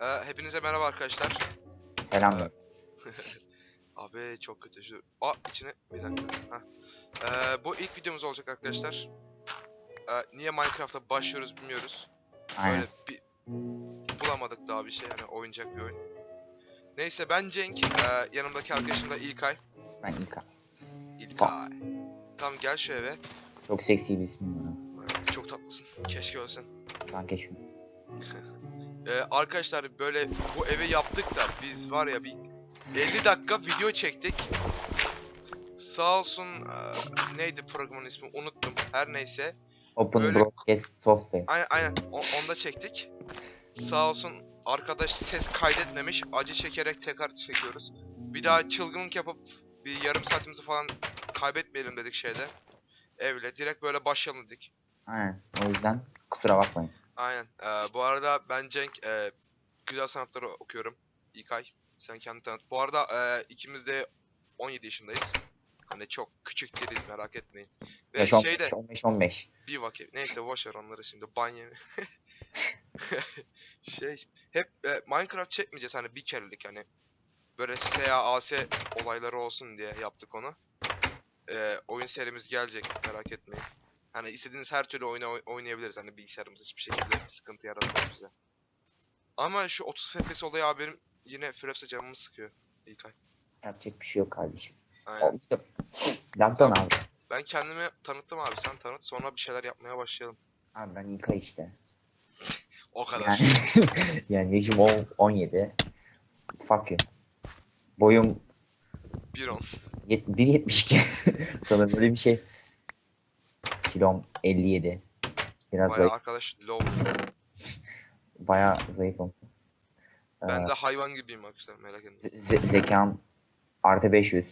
Ee, hepinize merhaba arkadaşlar. Selam. Ee, Abi çok kötü şu. Aa içine bir dakika. Heh. Ee, bu ilk videomuz olacak arkadaşlar. Ee, niye Minecraft'a başlıyoruz bilmiyoruz. Aynen. Böyle bir bulamadık daha bir şey yani oyuncak bir oyun. Neyse ben Cenk, ee, yanımdaki arkadaşım da İlkay. Ben İlkan. İlkay. Tamam gel şu eve. Çok seksi bir var. Ee, Çok tatlısın. Keşke ölsen. Kanka şu. Ee, arkadaşlar böyle bu evi yaptık da biz var ya bir 50 dakika video çektik. Sağ olsun eee, neydi programın ismi unuttum. Her neyse. Open Böyle- Broadcast Software. Aynen aynen o- onda çektik. Sağ olsun arkadaş ses kaydetmemiş. Acı çekerek tekrar çekiyoruz. Bir daha çılgınlık yapıp bir yarım saatimizi falan kaybetmeyelim dedik şeyde. Evle direkt böyle başlayalım dedik. Aynen. O yüzden kusura bakmayın. Aynen. Ee, bu arada ben Cenk e, güzel sanatları okuyorum. İlkay sen kendini tanıt. Bu arada e, ikimiz de 17 yaşındayız. Hani çok küçük değiliz merak etmeyin. Ve 5 15 şeyde 15 15. bir vakit neyse boş ver onları şimdi banyo. şey hep e, Minecraft çekmeyeceğiz hani bir kerelik hani böyle SAAS olayları olsun diye yaptık onu. E, oyun serimiz gelecek merak etmeyin. Hani istediğiniz her türlü oyunu oy- oynayabiliriz hani bilgisayarımız hiçbir şekilde sıkıntı yaratmaz bize. Ama şu 30 FPS olayı abi benim yine Fraps'e canımı sıkıyor İlkay. Yapacak bir şey yok kardeşim. Aynen. Lockdown abi. Ben kendimi tanıttım abi sen tanıt sonra bir şeyler yapmaya başlayalım. Abi ben İlkay işte. O kadar. Yani, yani yaşım on- 17. Fuck you. Boyum 1.10. yet- 1.72. Sanırım böyle bir şey. Kilom 57. Biraz Bayağı zayıf, arkadaş low. bayağı zayıfım. Ee, Ben de hayvan gibiyim arkadaşlar merak etmeyin. ze- ze- zekam artı 500.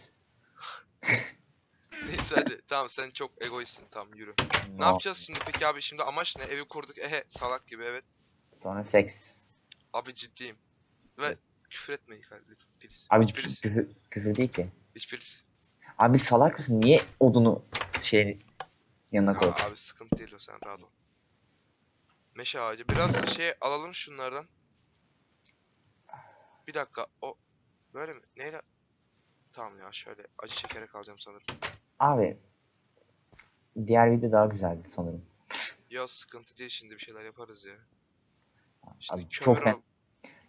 Neyse hadi tamam sen çok egoistsin tamam yürü. Ne yapacağız şimdi peki abi şimdi amaç ne? Evi kurduk ehe salak gibi evet. Sonra seks. Abi ciddiyim. Ve küfür etme İlkay lütfen please. Abi Hiçbirisi. küfür, küfür değil ki. Hiçbirisi. Abi salak mısın? Niye odunu şey yanına Ya koy? abi sıkıntı değil o sen rahat ol. Meşe ağacı. Biraz şey alalım şunlardan. Bir dakika o böyle mi? Neyle? Tamam ya şöyle acı çekerek alacağım sanırım. Abi diğer video daha güzeldi sanırım. Ya sıkıntı değil şimdi bir şeyler yaparız ya. İşte Abi çok fen-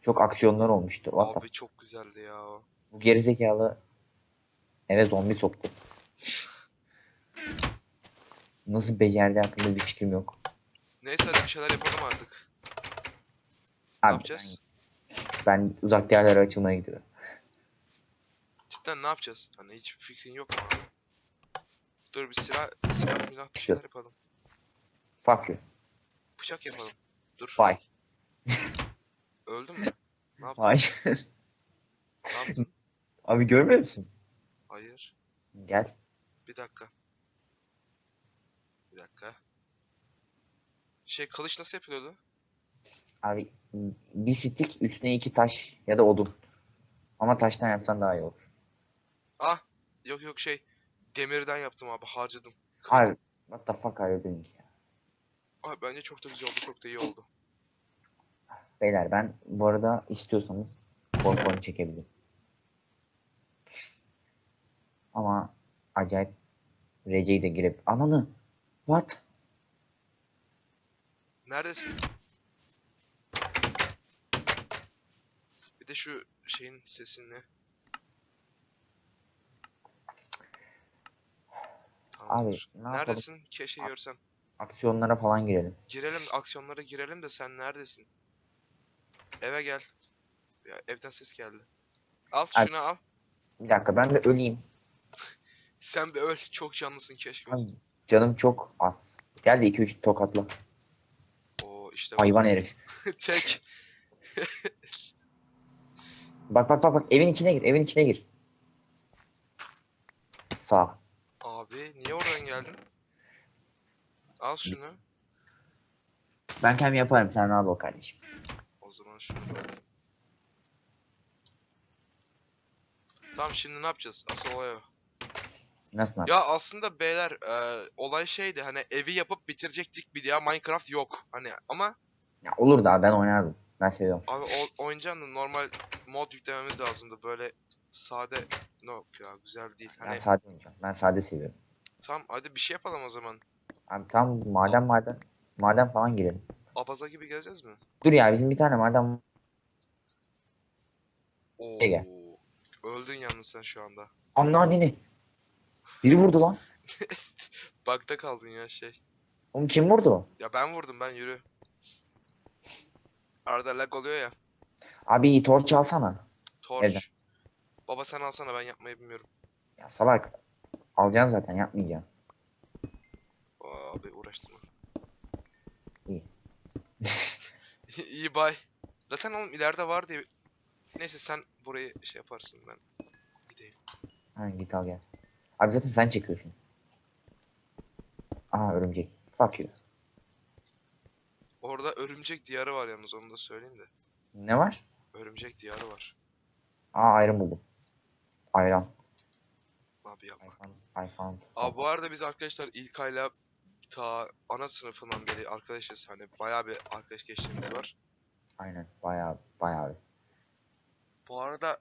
Çok aksiyonlar olmuştu. What the- Abi çok güzeldi ya. o. Bu gerizekalı eve zombi soktu. Nasıl becerdi hakkında bir fikrim yok. Neyse hadi bir şeyler yapalım artık. Ne Abi yapacağız? ben, ben uzak diyarlara açılmaya gidiyorum. Cidden ne yapacağız? Hani hiç fikrin yok mu abi? Dur bir silah, silah milah bir şeyler yapalım. Fuck you. Bıçak yapalım. Dur. Bye. Öldün mü? Ne yaptın? Hayır. Ne yaptın? Abi görmüyor musun? Hayır. Gel. Bir dakika. Bir dakika. Şey kılıç nasıl yapılıyordu? Abi bir stick üstüne iki taş ya da odun. Ama taştan yapsan daha iyi olur. Ah! Yok yok şey. Demirden yaptım abi harcadım. Abi what the fuck are you doing ya? Abi bence çok da güzel oldu çok da iyi oldu. Beyler ben bu arada istiyorsanız korkonu çekebilirim. Ama acayip Rece'yi de girip ananı what? Neredesin? Bir de şu şeyin sesini. Tamamdır. ne yapalım? Neredesin? Keşke A- görsem. Aksiyonlara falan girelim. Girelim aksiyonlara girelim de sen neredesin? Eve gel. Ya evden ses geldi. Al Ay- şunu al. Bir dakika ben de öleyim. Sen bir öl. Çok canlısın keşke. Abi, canım çok az. Gel de 2-3 tokatla. İşte bu. Hayvan herif. Tek. Bak bak bak bak evin içine gir evin içine gir. Sağ. Abi niye oradan geldin? Al şunu. Ben kendim yaparım sen rahat ol kardeşim. O zaman şunu. Tamam şimdi ne yapacağız? Asıl olay o. Nasıl? Ya aslında beyler e, olay şeydi hani evi yapıp bitirecektik bir daha Minecraft yok. Hani ama Ya olur da ben oynardım. Ben seviyorum. Abi o, oyuncağın da normal mod yüklememiz lazımdı. Böyle sade yok ya güzel değil. Ben Hani sade oynayacağım. Ben sade seviyorum. tamam hadi bir şey yapalım o zaman. Abi tam maden maden maden falan girelim. Abaza gibi geleceğiz mi? Dur ya bizim bir tane maden Oo. Gel. Öldün yalnız sen şu anda. Anneanneni. Biri vurdu lan. Bug'da kaldın ya şey. Oğlum kim vurdu? Ya ben vurdum ben yürü. Arada lag oluyor ya. Abi torç alsana. Torch. Evden. Baba sen alsana ben yapmayı bilmiyorum. Ya salak. Alacaksın zaten yapmayacağım. Abi uğraştırma. İyi. İyi bay. Zaten oğlum ileride var diye. Neyse sen burayı şey yaparsın ben. Gideyim. Ha git al gel. Abi zaten sen çekiyorsun. Aha örümcek. Fuck you. Orada örümcek diyarı var yalnız onu da söyleyeyim de. Ne var? Örümcek diyarı var. Aa ayran buldum. Ayran. Abi yapma. I found. I found. Abi bu arada biz arkadaşlar İlkay'la ta ana sınıfından beri arkadaşız. Hani bayağı bir arkadaş geçtiğimiz var. Aynen. Bayağı bayağı. Bu arada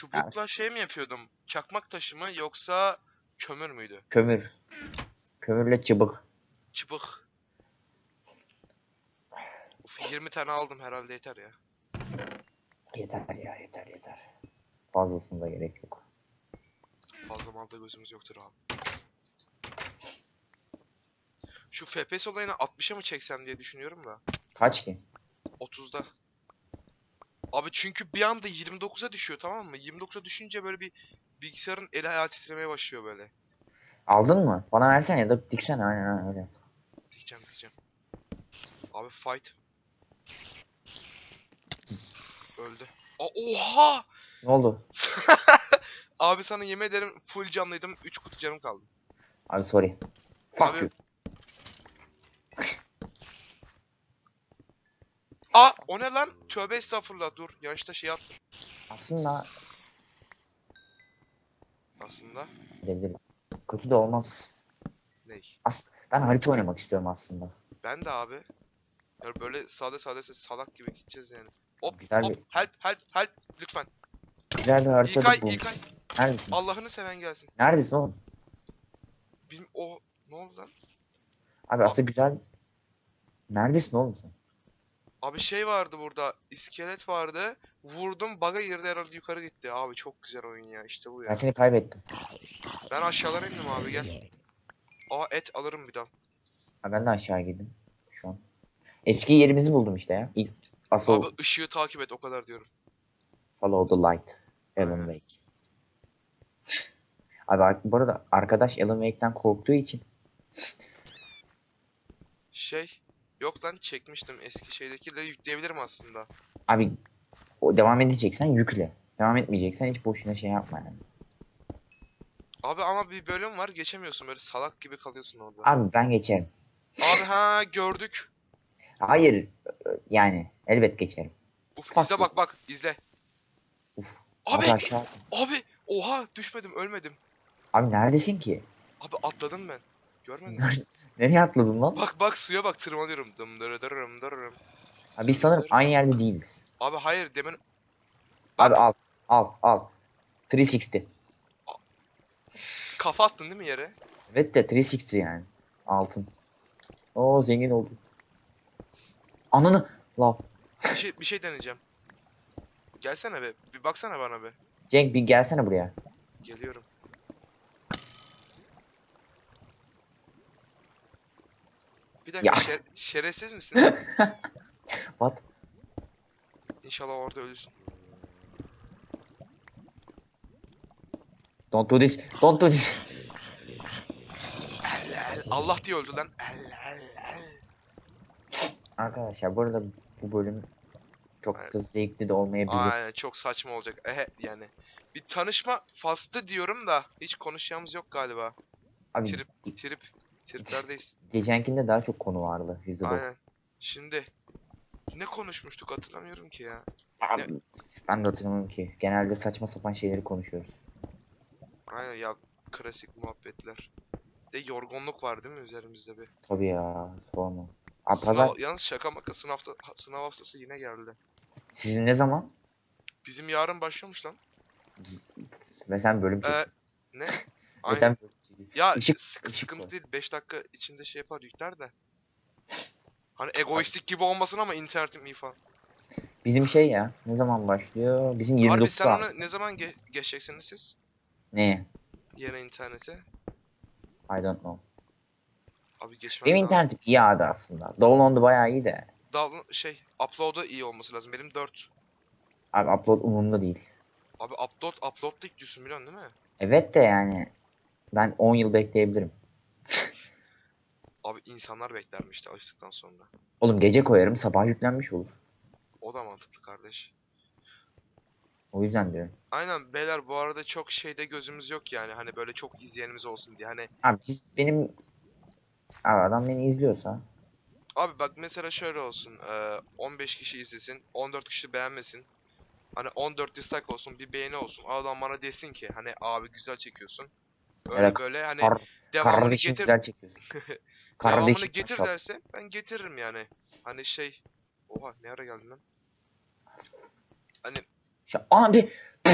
çubukla şey mi yapıyordum? Çakmak taşı mı yoksa kömür müydü? Kömür. Kömürle çıbık. Çıbık. Uf 20 tane aldım herhalde yeter ya. Yeter ya yeter yeter. Fazlasında gerek yok. Fazla malda gözümüz yoktur abi. Şu FPS olayını 60'a mı çeksem diye düşünüyorum da. Kaç ki? 30'da. Abi çünkü bir anda 29'a düşüyor tamam mı? 29'a düşünce böyle bir bilgisayarın eli ayağı titremeye başlıyor böyle. Aldın mı? Bana versene ya da diksene aynen aynen öyle. Diyeceğim diyeceğim. Abi fight. Öldü. Aa, oha! Ne oldu? Abi sana yemin ederim full canlıydım. 3 kutu canım kaldı. Abi sorry. Fuck Abi- you. Aa o ne lan? Tövbe estağfurullah dur. Yanlışta şey attım. Aslında Aslında. gidebilirim. Kötü de olmaz. Ney? Ben harita oynamak istiyorum aslında. Ben de abi. Ya böyle sade sade salak gibi gideceğiz yani. Hop Güzel hop help help help lütfen. Güzel bir harita İlkay bu. İlkay Neredesin? Allah'ını seven gelsin. Neredesin oğlum? Bilm o ne oldu lan? Abi aslında güzel. Neredesin oğlum sen? Abi şey vardı burada. iskelet vardı. Vurdum bug'a girdi herhalde yukarı gitti. Abi çok güzel oyun ya işte bu Ben ya. seni kaybettim. Ben aşağılara indim abi gel. Aa et alırım bir daha. Ha, ben de aşağı girdim. Şu an. Eski yerimizi buldum işte ya. İlk asıl Abi ışığı takip et o kadar diyorum. follow the light. Alan Wake. Abi ar- bu arada arkadaş Alan Wake'den korktuğu için Şey yok lan çekmiştim eski şeydekileri yükleyebilirim aslında. abi o devam edeceksen yükle. Devam etmeyeceksen hiç boşuna şey yapma yani. Abi ama bir bölüm var geçemiyorsun böyle salak gibi kalıyorsun orada. Abi ben geçerim. Abi ha gördük. Hayır yani elbet geçerim. Uf Fuck izle bak bak izle. Uf. Abi Abi aşağı. abi oha düşmedim ölmedim. Abi neredesin ki? Abi atladım ben. Görmedin mi? Nereye atladın lan? Bak bak suya bak tırmanıyorum. Dım dırı dırım dırım. Abi biz sanırım aynı yerde değiliz. Abi hayır demin Abi al. Al al. 360. kafa attın değil mi yere? Evet de 360 yani. Altın. Oo zengin oldum. Ananı. Lav. Bir şey bir şey deneyeceğim. Gelsene be. Bir baksana bana be. Cenk bir gelsene buraya. Geliyorum. Bir dakika Ya. şer- şerefsiz misin? What? İnşallah orada ölürsün. Don't do this. Don't do this. El, el. Allah diye öldü lan. El, el, el. Arkadaşlar bu arada bu bölüm çok Evet. da zevkli de olmayabilir. Aynen çok saçma olacak. Ehe yani. Bir tanışma faslı diyorum da hiç konuşacağımız yok galiba. Abi Trip trip triplerdeyiz. geçenkinde daha çok konu vardı. %9. Aynen. Şimdi ne konuşmuştuk hatırlamıyorum ki ya. Abi, ben de hatırlamıyorum ki. Genelde saçma sapan şeyleri konuşuyoruz. Aynen ya klasik muhabbetler. De yorgunluk var değil mi üzerimizde bir? Tabii ya sorma. Abi Sınav, pazar yalnız şaka maka sınav, sınav haftası yine geldi. sizin ne zaman? Bizim yarın başlıyormuş lan. Ve sen bölüm Ee, ne? Aynen. sen Ya Işık- sık- ışık sıkıntı var. değil. 5 dakika içinde şey yapar yükler de. Hani egoistik gibi olmasın ama internetim iyi falan. Bizim şey ya ne zaman başlıyor? Bizim 29 Harbi sen onu ne zaman ge- geçeceksiniz siz? Ne? Yeni internete. I don't know. Abi geçmem Benim lazım. internetim iyi abi aslında. Download'u bayağı iyi de. Download- şey upload'u iyi olması lazım. Benim 4. Abi upload umurumda değil. Abi upload upload da diyorsun biliyorsun değil mi? Evet de yani ben 10 yıl bekleyebilirim. Abi insanlar beklermiş işte alıştıktan sonra. Oğlum gece koyarım sabah yüklenmiş olur. O da mantıklı kardeş. O yüzden diyorum. Aynen beyler bu arada çok şeyde gözümüz yok yani hani böyle çok izleyenimiz olsun diye hani Abi siz benim abi adam beni izliyorsa abi bak mesela şöyle olsun eee, 15 kişi izlesin 14 kişi beğenmesin hani 14 dislike olsun bir beğeni olsun adam bana desin ki hani abi güzel çekiyorsun öyle Evet, böyle hani kar- devamını kardeşim getir güzel çekiyorsun. devamını Kardeşim getir maşallah. derse ben getiririm yani hani şey oha ne ara geldin lan hani Şu- Abi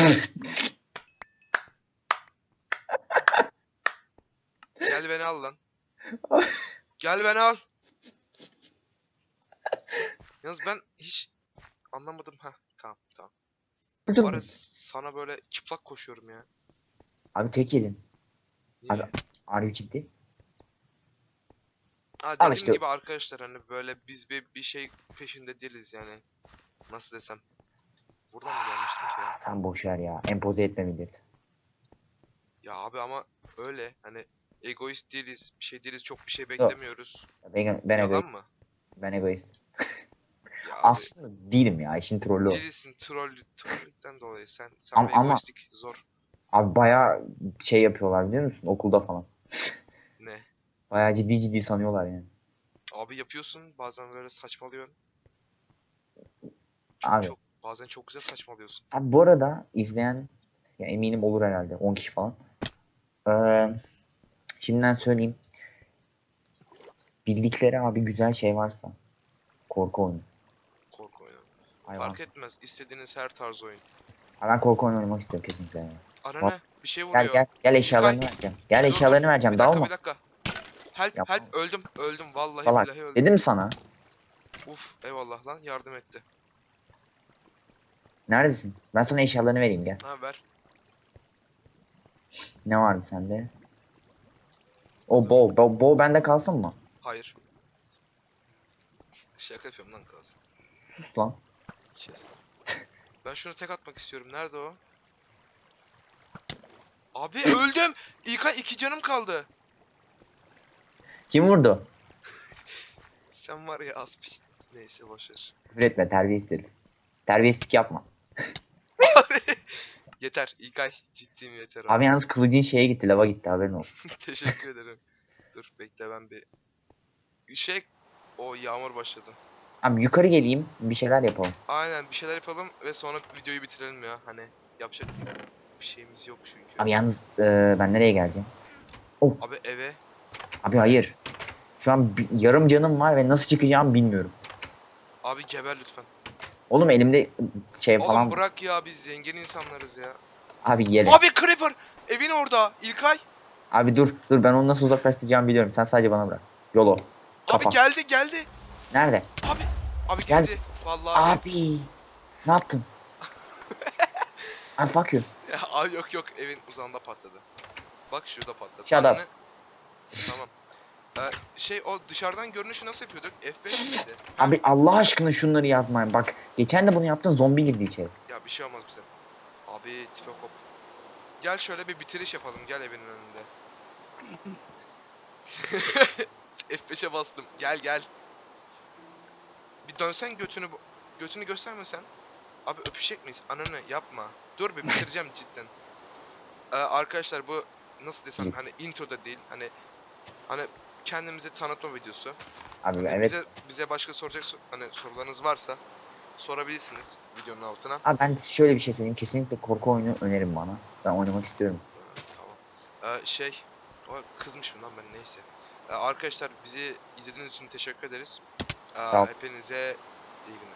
gel beni al lan gel beni al yalnız ben hiç anlamadım ha tamam tamam. Bu ara sana böyle çıplak koşuyorum ya. Abi tek yedin. Niye? Abi, Harbi ciddi. Ha, dediğim işte. gibi arkadaşlar hani böyle biz bir, bir şey peşinde değiliz yani. Nasıl desem. Buradan mı gelmiştim ki ya? Sen boş ver ya. Empoze etme millet. Ya abi ama öyle hani egoist değiliz, bir şey değiliz, çok bir şey beklemiyoruz. Ben, ben, egoist. Yalan mı? Ben egoist. Ya abi Aslında değilim ya. işin trolü o. değilsin troll, trollükten dolayı sen sen Ama- bir ama- egoistlik zor. Abi bayağı şey yapıyorlar biliyor musun? Okulda falan. Ne? Bayağı ciddi ciddi sanıyorlar yani. Abi yapıyorsun bazen böyle saçmalıyorsun. Çok Abi. çok bazen çok güzel saçmalıyorsun. Abi bu arada izleyen ya eminim olur herhalde 10 kişi falan. Ee, şimdiden söyleyeyim. Bildikleri abi güzel şey varsa korku oyunu. Korku oyunu. Hayvan. Fark etmez. istediğiniz her tarz oyun. Ha, ben korku oyunu oynamak istiyorum kesinlikle. Yani. Ana Bak- ne? Bir şey vuruyor. Gel gel gel eşyalarını İlkay. vereceğim. Gel Dur, eşyalarını vereceğim. Bir dakika Dalma. bir dakika. Help Yapma. help öldüm öldüm vallahi Salak. billahi öldüm. Dedim sana. Uf eyvallah lan yardım etti. Neredesin? Ben sana eşyalarını vereyim gel. Ha ver. Ne vardı sende? O bow. Bow, bow bende kalsın mı? Hayır. Şaka yapıyorum lan kalsın. Sus lan. Kes. Ben şunu tek atmak istiyorum. Nerede o? Abi öldüm. İlkay iki canım kaldı. Kim vurdu? Sen var ya az piç. Neyse boşver. Küfür etme terbiyesiz. Terbiyesizlik yapma. yeter İlkay. Ciddiyim yeter abi. Abi yalnız kılıcın şeye gitti lava gitti haberin olsun. Teşekkür ederim. Dur bekle ben bir... Şey... O yağmur başladı. Abi yukarı geleyim bir şeyler yapalım. Aynen bir şeyler yapalım ve sonra videoyu bitirelim ya. Hani yapacak bir şeyimiz yok çünkü. Abi yalnız e, ben nereye geleceğim? Abi eve. Abi hayır. Şu an yarım canım var ve nasıl çıkacağımı bilmiyorum. Abi geber lütfen. Oğlum elimde şey Oğlum falan. bırak ya biz zengin insanlarız ya. Abi yere. Abi Creeper! Evin orada. İlkay! Abi dur dur ben onu nasıl uzaklaştıracağımı biliyorum. Sen sadece bana bırak. Yolo. Kafa. Abi geldi geldi. Nerede? Abi. Abi Gel. geldi. Vallahi. Abi. Ne yaptın? Abi fuck you. Ya, abi yok yok evin uzağında patladı. Bak şurada patladı. Shut up. Tamam. Ee, şey o dışarıdan görünüşü nasıl yapıyorduk? F5 miydi? Abi Allah aşkına şunları yazmayın. Bak geçen de bunu yaptın zombi girdi içeri. Ya bir şey olmaz bize. Abi tipe hop. Gel şöyle bir bitiriş yapalım. Gel evinin önünde. F5'e bastım. Gel gel. Bir dönsen götünü götünü göstermesen. Abi öpüşecek miyiz? Ananı yapma. Dur bir bitireceğim cidden. Ee, arkadaşlar bu nasıl desem hani intro da değil. Hani hani kendimizi tanıtma videosu. Abi Hani evet. bize bize başka soracak so- hani sorularınız varsa sorabilirsiniz videonun altına. Abi ben şöyle bir şey söyleyeyim. Kesinlikle korku oyunu önerin bana. Ben oynamak istiyorum. Ee, Tamam. Ee, şey, o kızmışım lan ben neyse. Ee, arkadaşlar bizi izlediğiniz için teşekkür ederiz. Sağ ol. hepinize iyi günler.